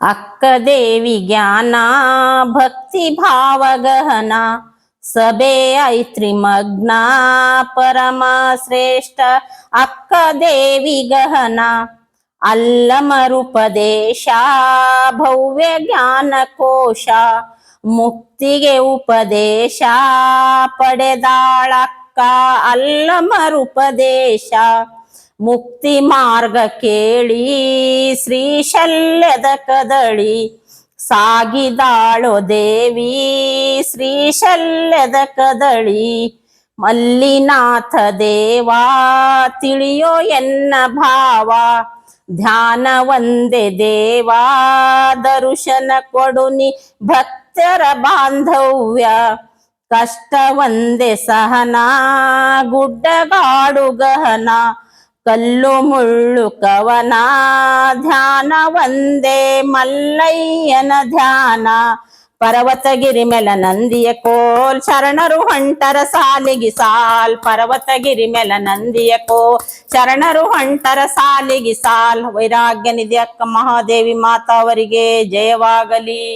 ಅಕ್ಕ ದೇವಿ ಜ್ಞಾನ, ಭಕ್ತಿ ಭಾವ ಗಹನ ಸಬೆ ಐತ್ರಿ ಮಗ್ನ, ಪರಮ ಶ್ರೇಷ್ಠ ಅಕ್ಕ ದೇವಿ ಗಹನ ಅಲ್ಲಮರುಪದೇಶ ಭವ್ಯ ಜ್ಞಾನ ಕೋಶ ಮುಕ್ತಿಗೆ ಉಪದೇಶ, ಪಡೆದಾಳಕ್ಕ ಅಲ್ಲಮರುಪದೇಶ ಮುಕ್ತಿ ಮಾರ್ಗ ಕೇಳಿ ಶ್ರೀಶಲ್ಯದ ಕದಳಿ ಸಾಗಿದಾಳೋ ದೇವಿ ಶ್ರೀಶಲ್ಯದ ಕದಳಿ ಮಲ್ಲಿನಾಥ ದೇವಾ ತಿಳಿಯೋ ಎನ್ನ ಭಾವ ಧ್ಯಾನ ಒಂದೇ ದೇವಾ ದರ್ಶನ ಕೊಡುನಿ ಭಕ್ತರ ಬಾಂಧವ್ಯ ಕಷ್ಟ ಒಂದೇ ಸಹನ ಗುಡ್ಡಗಾಡು ಗಹನ ಕಲ್ಲು ಮುಳ್ಳು ಕವನ, ಧ್ಯಾನ ಒಂದೇ ಮಲ್ಲಯ್ಯನ ಧ್ಯಾನ. ಪರ್ವತಗಿರಿ ಮೇಲ ನಂದಿಯ ಕೋಲ್, ಶರಣರು ಹೊಂಟರ ಸಾಲಿಗಿ ಸಾಲ್. ಪರ್ವತಗಿರಿ ಮೇಲ ನಂದಿಯ ಕೋಲ್, ಶರಣರು ಹೊಂಟರ ಸಾಲಿಗಿ ಸಾಲ್. ವೈರಾಗ್ಯ ನಿಧಿ ಅಕ್ಕ ಮಹಾದೇವಿ ಮಾತಾವರಿಗೆ ಜಯವಾಗಲಿ.